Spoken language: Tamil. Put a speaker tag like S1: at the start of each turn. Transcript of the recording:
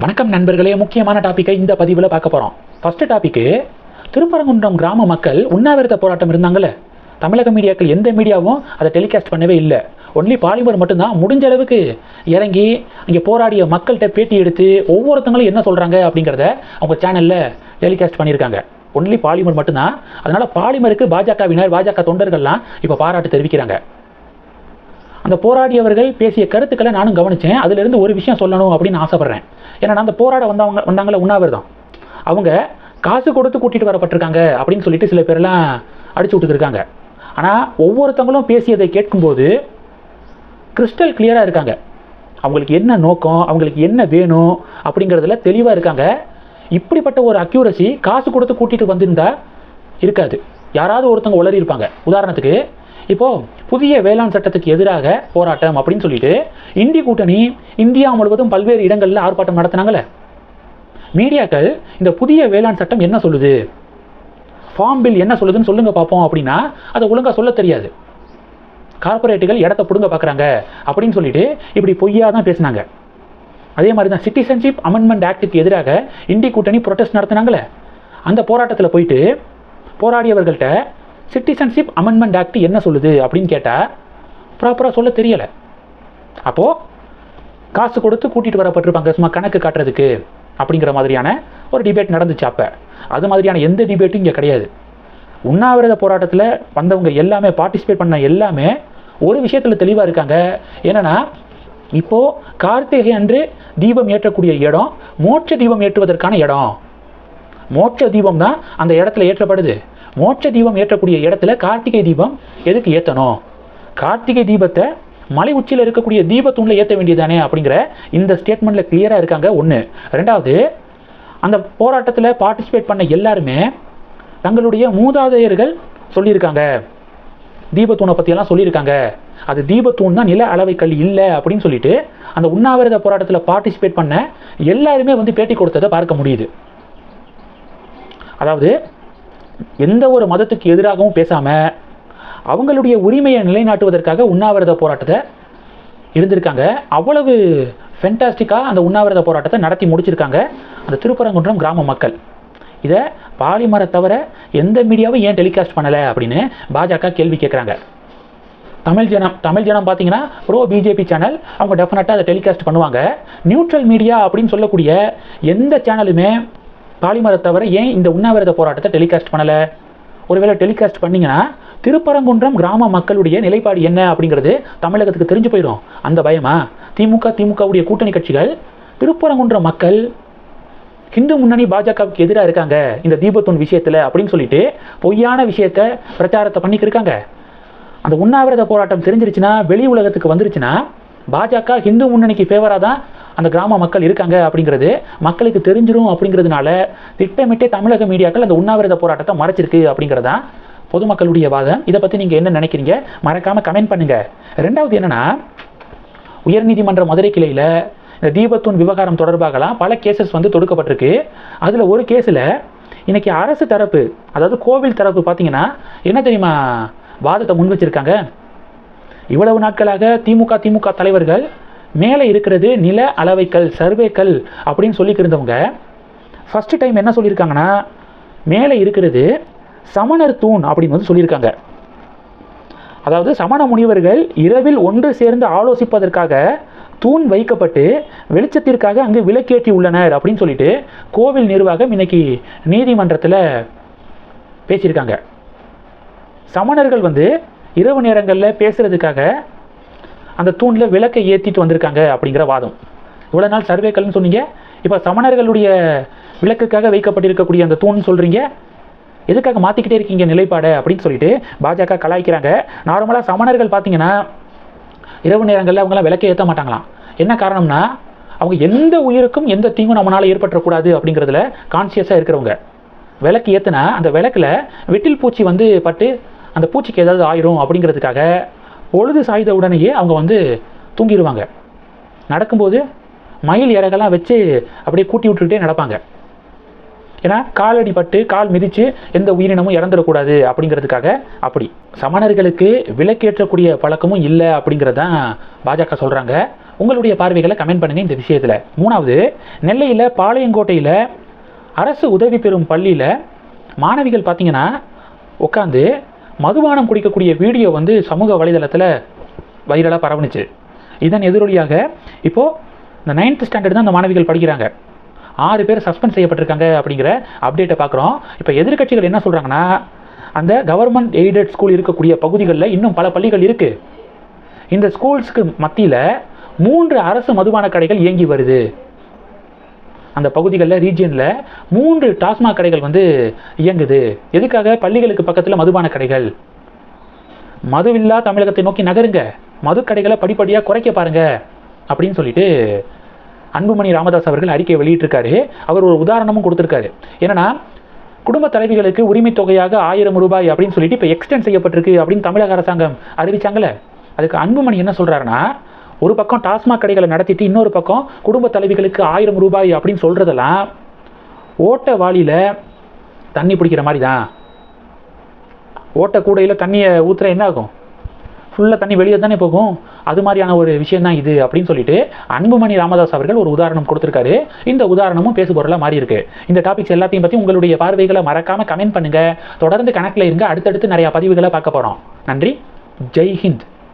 S1: வணக்கம் நண்பர்களே முக்கியமான டாப்பிக்கை இந்த பதிவில் பார்க்க போகிறோம் ஃபஸ்ட்டு டாப்பிக்கு திருப்பரங்குன்றம் கிராம மக்கள் உண்ணாவிரத போராட்டம் இருந்தாங்கல்ல? தமிழக மீடியாக்கள் எந்த மீடியாவும் அதை டெலிகாஸ்ட் பண்ணவே இல்லை. ஒன்லி பாலிமர் மட்டும்தான் முடிஞ்ச அளவுக்கு இறங்கி இங்கே போராடிய மக்கள்கிட்ட பேட்டி எடுத்து ஒவ்வொருத்தங்களும் என்ன சொல்கிறாங்க அப்படிங்கிறத அவங்க சேனலில் டெலிகாஸ்ட் பண்ணியிருக்காங்க. ஒன்லி பாலிமர் மட்டும்தான். அதனால் பாலிமருக்கு பாஜகவினர் பாஜக தொண்டர்கள்லாம் இப்போ பாராட்டு தெரிவிக்கிறாங்க. அந்த போராடியவர்கள் பேசிய கருத்துக்களை நானும் கவனித்தேன் அதிலிருந்து ஒரு விஷயம் சொல்லணும் அப்படின்னு ஆசைப்பட்றேன். ஏன்னா அந்த போராட வந்தவங்க வந்தாங்களே உண்ணாவிரதம் அவங்க காசு கொடுத்து கூட்டிகிட்டு வரப்பட்டிருக்காங்க அப்படின்னு சொல்லிட்டு சில பேர்லாம் அடிச்சு விட்டுருக்காங்க ஆனால் ஒவ்வொருத்தவங்களும் பேசியதை கேட்கும்போது கிறிஸ்டல் கிளியராக இருக்காங்க. அவங்களுக்கு என்ன நோக்கம் அவங்களுக்கு என்ன வேணும் அப்படிங்கிறதுல தெளிவாக இருக்காங்க. இப்படிப்பட்ட ஒரு அக்யூரசி காசு கொடுத்து கூட்டிகிட்டு வந்திருந்தால் இருக்காது. யாராவது ஒருத்தவங்க உளறி இருப்பாங்க உதாரணத்துக்கு இப்போது புதிய வேளாண் சட்டத்துக்கு எதிராக போராட்டம் அப்படின்னு சொல்லிட்டு இந்தி கூட்டணி இந்தியா முழுவதும் பல்வேறு இடங்களில் ஆர்ப்பாட்டம் நடத்தினாங்களே மீடியாக்கள் இந்த புதிய வேளாண் சட்டம் என்ன சொல்லுது? ஃபார்ம் பில் என்ன சொல்லுதுன்னு சொல்லுங்க பார்ப்போம் அப்படின்னா அதை ஒழுங்காக சொல்ல தெரியாது. கார்ப்பரேட்டுகள் இடத்த பிடுங்க பார்க்குறாங்க அப்படின்னு சொல்லிட்டு இப்படி பொய்யா தான் பேசினாங்க. அதே மாதிரி தான் சிட்டிசன்ஷிப் அமெண்ட்மெண்ட் ஆக்டுக்கு எதிராக இந்தி கூட்டணி ப்ரொட்டஸ்ட் நடத்தினாங்களே அந்த போராட்டத்தில் போயிட்டு போராடியவர்கள்ட்ட சிட்டிசன்ஷிப் அமெண்ட்மெண்ட் ஆக்ட் என்ன சொல்லுது அப்படின்னு கேட்டால் ப்ராப்பராக சொல்ல தெரியலை. அப்போது காசு கொடுத்து கூட்டிகிட்டு வரப்பட்டிருப்பாங்க சும்மா கணக்கு காட்டுறதுக்கு அப்படிங்கிற மாதிரியான ஒரு டிபேட் நடந்துச்சு அப்போ. அது மாதிரியான எந்த டிபேட்டும் இங்கே கிடையாது. உண்ணாவிரத போராட்டத்தில் வந்தவங்க எல்லாமே பார்ட்டிசிபேட் பண்ண எல்லாமே ஒரு விஷயத்தில் தெளிவாக இருக்காங்க. என்னென்னா இப்போது கார்த்திகை அன்று தீபம் ஏற்றக்கூடிய இடம் மோட்ச தீபம் ஏற்றுவதற்கான இடம். மோட்ச தீபம் தான் அந்த இடத்துல ஏற்றப்படுது. மோட்ச தீபம் ஏற்றக்கூடிய இடத்துல கார்த்திகை தீபம் எதுக்கு ஏற்றணும் கார்த்திகை தீபத்தை மலை உச்சியில் இருக்கக்கூடிய தீபத்தூணில் ஏற்ற வேண்டியதானே அப்படிங்கிற இந்த ஸ்டேட்மெண்ட்டில் கிளியராக இருக்காங்க ஒன்று ரெண்டாவது அந்த போராட்டத்தில் பார்ட்டிசிபேட் பண்ண எல்லாருமே தங்களுடைய மூதாதையர்கள் சொல்லியிருக்காங்க. தீபத்தூணை பற்றியெல்லாம் சொல்லியிருக்காங்க. அது தீபத்தூண் தான் நில அளவை கல் இல்லை அப்படின்னு சொல்லிட்டு அந்த உண்ணாவிரத போராட்டத்தில் பார்ட்டிசிபேட் பண்ண எல்லாருமே வந்து பேட்டி கொடுத்ததை பார்க்க முடியுது. அதாவது எந்த ஒரு மதத்துக்கு எதிராகவும் பேசாமல் அவங்களுடைய உரிமையை நிலைநாட்டுவதற்காக உண்ணாவிரத போராட்டத்தை இருந்திருக்காங்க. அவ்வளவு ஃபென்டாஸ்டிக்காக அந்த உண்ணாவிரத போராட்டத்தை நடத்தி முடிச்சிருக்காங்க அந்த திருப்பரங்குன்றம் கிராம மக்கள். இதை பாலிமரை தவிர எந்த மீடியாவும் ஏன் டெலிகாஸ்ட் பண்ணலை அப்படின்னு பாஜக கேள்வி கேட்குறாங்க தமிழ் ஜனம் தமிழ் ஜனம் பார்த்தீங்கன்னா ப்ரோ பிஜேபி சேனல் அவங்க டெஃபினட்டாக அதை டெலிகாஸ்ட் பண்ணுவாங்க. நியூட்ரல் மீடியா அப்படின்னு சொல்லக்கூடிய எந்த சேனலுமே பாலிமரை தவிர ஏன் இந்த உண்ணாவிரத போராட்டத்தை டெலிகாஸ்ட் பண்ணலை? ஒருவேளை டெலிகாஸ்ட் பண்ணிங்கன்னா திருப்பரங்குன்றம் கிராம மக்களுடைய நிலைப்பாடு என்ன அப்படிங்கிறது தமிழகத்துக்கு தெரிஞ்சு போயிடும். அந்த பயமா? திமுக திமுகவுடைய கூட்டணி கட்சிகள் திருப்பரங்குன்றம் மக்கள் ஹிந்து முன்னணி பாஜகவுக்கு எதிராக இருக்காங்க இந்த தீபத்தூன் விஷயத்தில் அப்படின்னு சொல்லிட்டு பொய்யான விஷயத்தை பிரச்சாரத்தை பண்ணிக்கிருக்காங்க அந்த உண்ணாவிரத போராட்டம் தெரிஞ்சிருச்சுன்னா வெளி உலகத்துக்கு வந்துருச்சுன்னா பாஜக ஹிந்து முன்னணிக்கு ஃபேவராக தான் அந்த கிராம மக்கள் இருக்காங்க அப்படிங்கிறது மக்களுக்கு தெரிஞ்சிடும் அப்படிங்கிறதுனால திட்டமிட்டே தமிழக மீடியாக்கள் அந்த உண்ணாவிரத போராட்டத்தை மறைச்சிருக்கு அப்படிங்கிறது தான் பொதுமக்களுடைய வாதம். இதை பற்றி நீங்கள் என்ன நினைக்கிறீங்க? மறக்காமல் கமெண்ட் பண்ணுங்கள் ரெண்டாவது என்னென்னா உயர்நீதிமன்ற மதுரை கிளையில் இந்த தீபத்தூன் விவகாரம் தொடர்பாகலாம் பல கேசஸ் வந்து தொடுக்கப்பட்டிருக்கு. அதில் ஒரு கேஸில் இன்றைக்கி அரசு தரப்பு அதாவது கோவில் தரப்பு பார்த்தீங்கன்னா என்ன தெரியுமா வாதத்தை முன் வச்சுருக்காங்க? இவ்வளவு நாட்களாக திமுக திமுக தலைவர்கள் மேலே இருக்கிறது நில அளவைக்கல் சர்வேக்கல் அப்படின்னு சொல்லிக்கிருந்தவங்க ஃபஸ்ட்டு டைம் என்ன சொல்லியிருக்காங்கன்னா மேலே இருக்கிறது சமணர் தூண் அப்படின்னு வந்து சொல்லியிருக்காங்க. அதாவது சமண முனிவர்கள் இரவில் ஒன்று சேர்ந்து ஆலோசிப்பதற்காக தூண் வைக்கப்பட்டு வெளிச்சத்திற்காக அங்கு விளக்கேற்றி உள்ளனர் அப்படின்னு சொல்லிட்டு கோவில் நிர்வாகம் இன்னைக்கு நீதிமன்றத்தில் பேசியிருக்காங்க. சமணர்கள் வந்து இரவு நேரங்களில் பேசுகிறதுக்காக அந்த தூணில் விளக்கை ஏற்றிட்டு வந்திருக்காங்க அப்படிங்கிற வாதம். இவ்வளோ நாள் சர்வேக்கல்னு சொன்னீங்க. இப்போ சமணர்களுடைய விளக்குக்காக வைக்கப்பட்டிருக்கக்கூடிய அந்த தூண் சொல்கிறீங்க எதுக்காக மாற்றிக்கிட்டே இருக்கீங்க நிலைப்பாடை அப்படின்னு சொல்லிட்டு பாஜக கலாய்க்கிறாங்க. நார்மலாக சமணர்கள் பார்த்தீங்கன்னா இரவு நேரங்களில் அவங்களாம் விளக்கே ஏற்ற மாட்டாங்களாம். என்ன காரணம்னா அவங்க எந்த உயிருக்கும் எந்த தீங்கும் நம்மளால் ஏற்பட்டுறக்கூடாது அப்படிங்கிறதுல கான்சியஸாக இருக்கிறவங்க. விளக்கு ஏற்றுனா அந்த விளக்கில் வெட்டில் பூச்சி வந்து பட்டு அந்த பூச்சிக்கு ஏதாவது ஆயிரும் அப்படிங்கிறதுக்காக பொழுது சாய்ந்த உடனேயே அவங்க வந்து தூங்கிடுவாங்க நடக்கும்போது மயில் இறகெல்லாம் வச்சு அப்படியே கூட்டி விட்டுக்கிட்டே நடப்பாங்க. ஏன்னா காலடி பட்டு கால் மிதித்து எந்த உயிரினமும் இறந்துடக்கூடாது அப்படிங்கிறதுக்காக அப்படி. சமணர்களுக்கு விலக்கேற்றக்கூடிய பழக்கமும் இல்லை அப்படிங்கிறது தான் பாஜக சொல்கிறாங்க உங்களுடைய பார்வைகளை கமெண்ட் பண்ணுங்கள் இந்த விஷயத்தில். மூணாவது நெல்லையில் பாளையங்கோட்டையில் அரசு உதவி பெறும் பள்ளியில் மாணவிகள் பார்த்தீங்கன்னா உட்காந்து மதுபானம் குடிக்கக்கூடிய வீடியோ வந்து சமூக வலைதளத்தில் வைரலாக பரவுனுச்சு. இதன் எதிரொலியாக இப்போது இந்த நைன்த் ஸ்டாண்டர்ட் தான் அந்த மாணவிகள் படிக்கிறாங்க. ஆறு பேர் சஸ்பெண்ட் செய்யப்பட்டிருக்காங்க அப்படிங்கிற அப்டேட்டை பார்க்குறோம். இப்போ எதிர்க்கட்சிகள் என்ன சொல்கிறாங்கன்னா அந்த கவர்மெண்ட் எய்டட் ஸ்கூல் இருக்கக்கூடிய பகுதிகளில் இன்னும் பல பள்ளிகள் இருக்குது இந்த ஸ்கூல்ஸ்க்கு மத்தியில் மூன்று அரசு மதுபான கடைகள் இயங்கி வருது. அந்த பகுதிகளில் ரீஜியனில் மூன்று டாஸ்மாக் கடைகள் வந்து இயங்குது. எதுக்காக? பள்ளிகளுக்கு பக்கத்தில் மதுபான கடைகள். மதுவில்லா தமிழகத்தை நோக்கி நகருங்க. மது கடைகளை படிப்படியாக குறைக்க பாருங்க. அப்படின்னு சொல்லிட்டு அன்புமணி ராமதாஸ் அவர்கள் அறிக்கை வெளியிட்டிருக்காரு. அவர் ஒரு உதாரணமும் கொடுத்துருக்காரு. என்னன்னா குடும்ப தலைவிகளுக்கு உரிமை தொகையாக ஆயிரம் ரூபாய் அப்படின்னு சொல்லிட்டு இப்போ எக்ஸ்டெண்ட் செய்யப்பட்டிருக்கு அப்படின்னு தமிழக அரசாங்கம் அறிவிச்சாங்களே அதுக்கு அன்புமணி என்ன சொல்கிறாருன்னா ஒரு பக்கம் டாஸ்மாக் கடைகளை நடத்திட்டு இன்னொரு பக்கம் குடும்ப தலைவிகளுக்கு ஆயிரம் ரூபாய் அப்படின்னு சொல்கிறதெல்லாம் ஓட்ட வாளியில் தண்ணி பிடிக்கிற மாதிரி தான் ஓட்ட கூடையில் தண்ணியை ஊற்றுற என்ன ஆகும் ஃபுல்லாக தண்ணி வெளியே தானே போகும். அது மாதிரியான ஒரு விஷயம் தான் இது அப்படின்னு சொல்லிட்டு அன்புமணி ராமதாஸ் அவர்கள் ஒரு உதாரணம் கொடுத்துருக்காரு. இந்த உதாரணமும் பேசு பொருளாக மாறி இருக்கு. இந்த டாபிக்ஸ் எல்லாத்தையும் பற்றி உங்களுடைய பார்வைகளை மறக்காமல் கமெண்ட் பண்ணுங்கள் தொடர்ந்து கணக்கில் இருங்க. அடுத்தடுத்து நிறையா பதிவுகளை பார்க்க போகிறோம் நன்றி. ஜெய் ஹிந்த்.